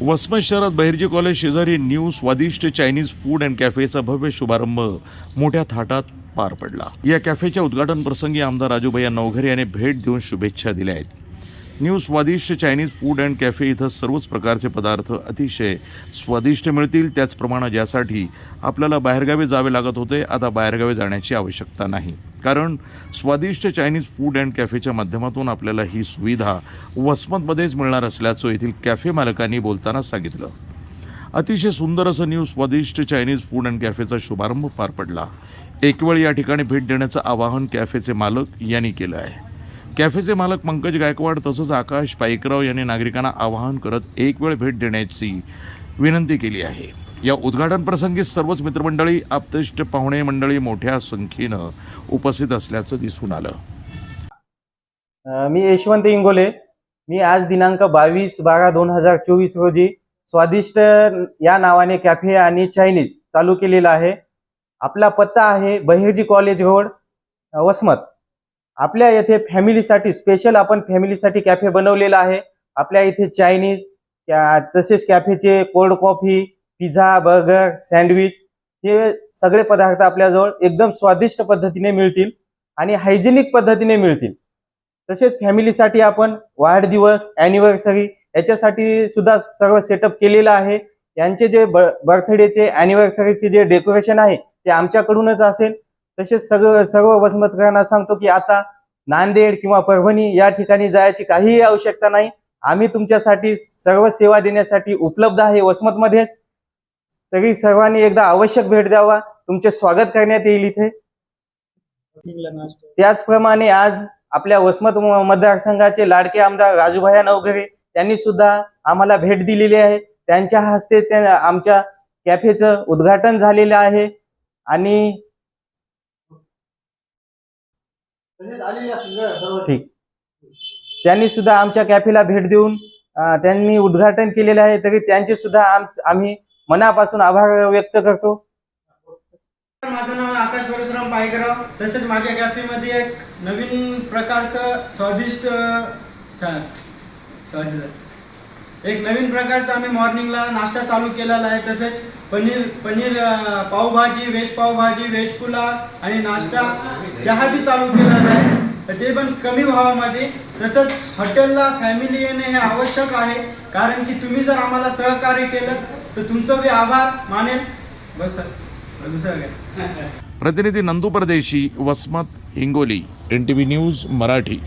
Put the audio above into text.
वसमत शहरात बहिर्जी कॉलेज शेजारी न्यू स्वादिष्ट चायनीज फूड अँड कॅफेचा भव्य शुभारंभ मोठ्या थाटात पार पडला. या कॅफेच्या उद्घाटन प्रसंगी आमदार राजूभाई नवघरे यांनी भेट देऊन शुभेच्छा दिल्या आहेत. न्यू स्वादिष्ट चायनीज फूड अँड कॅफे इथं सर्वच प्रकारचे पदार्थ अतिशय स्वादिष्ट मिळतील त्याचप्रमाणे ज्यासाठी आपल्याला बाहेरगावी जावे लागत होते आता बाहेरगावी जाण्याची आवश्यकता नाही. कारण स्वादिष्ट चायनीज फूड अँड कॅफेच्या माध्यमातून आपल्याला ही सुविधा वसमतमध्येच मिळणार असल्याचं येथील कॅफे मालकांनी बोलताना सांगितलं. अतिशय सुंदर असं न्यू स्वादिष्ट चायनीज फूड अँड कॅफेचा शुभारंभ पार पडला. एक वेळ या ठिकाणी भेट देण्याचं आवाहन कॅफेचे मालक यांनी केलं आहे. कॅफेचे मालक पंकज गायकवाड तसंच आकाश पाईकराव यांनी नागरिकांना आवाहन करत एक वेळ भेट देण्याची विनंती केली आहे. या उद्घाटन प्रसंगी सर्वच मित्रमंडळी आप्तेष्ट पाहुणे मंडळी मोठ्या संख्येनं उपस्थित असल्याचं दिसून आलं. मी यशवंत इंगोले. मी आज दिनांक बावीस बारा दोन हजार चोवीस रोजी स्वादिष्ट या नावाने कॅफे आणि चायनीज चालू केलेला आहे. आपला पत्ता आहे बहिर्जी कॉलेज रोड वसमत. आपल्या येथे फॅमिलीसाठी स्पेशल आपण फॅमिलीसाठी कॅफे बनवलेला आहे. आपल्या इथे चायनीज तसेच कॅफेचे cold coffee pizza burger sandwich हे सगळे पदार्थ आपल्याजवळ एकदम स्वादिष्ट पद्धतीने मिळतील आणि हायजेनिक पद्धतीने मिळतील. तसेच फॅमिलीसाठी आपण वाढदिवस अॅनिव्हर्सरी याच्यासाठी सुद्धा सर्व सेटअप केलेलं आहे. यांचे जे बर्थडेचे अॅनिव्हर्सरीचे जे डेकोरेशन आहे ते आमच्याकडूनच असेल. तसेच सगळं सर्व वसमतकरांना सांगतो की आता नांदेड किंवा परभणी या ठिकाणी जायची काहीही आवश्यकता नाही. आम्ही तुमच्यासाठी सर्व सेवा देण्यासाठी उपलब्ध आहे वसमतमध्येच. तरी सर्वांनी एकदा आवश्यक भेट द्यावा. तुमचे स्वागत करण्यात येईल इथे. त्याचप्रमाणे आज आपल्या वसमत मतदारसंघाचे लाडके आमदार राजूभाया नवघरे त्यांनी सुद्धा आम्हाला भेट दिलेली आहे. त्यांच्या हस्ते त्या आमच्या कॅफेचं उद्घाटन झालेलं आहे. आणि ठीक. त्यांनी सुद्धा आमच्या कॅफेला भेट देऊन त्यांनी उद्घाटन केलेलं आहे. तरी त्यांचे सुद्धा आम- आम्ही मनापासून आभार व्यक्त करतो. माझं नाव आकाश परशुराम पायकराव. तसेच माझ्या कॅफेमध्ये एक नवीन प्रकारचं स्वादिष्ट सॉरी एक नवीन प्रकारचा आम्ही मॉर्निंगला नाश्ता चालू केलेला आहे. तसेच पनीर पनीर पावभाजी व्हेज पावभाजी व्हेज पुलाव आणि नाश्ता चहा बी चालू केलेला आहे. ते पण कमी भावामध्ये. तसंच हॉटेलला फॅमिली येणे हे आवश्यक आहे. कारण की तुम्ही जर आम्हाला सहकार्य केलं तर तुमचं बी आभार मानेल बस सर दुसरं काय? प्रतिनिधी Nandu Pardeshi Vasmat Hingoli N T V news Marathi.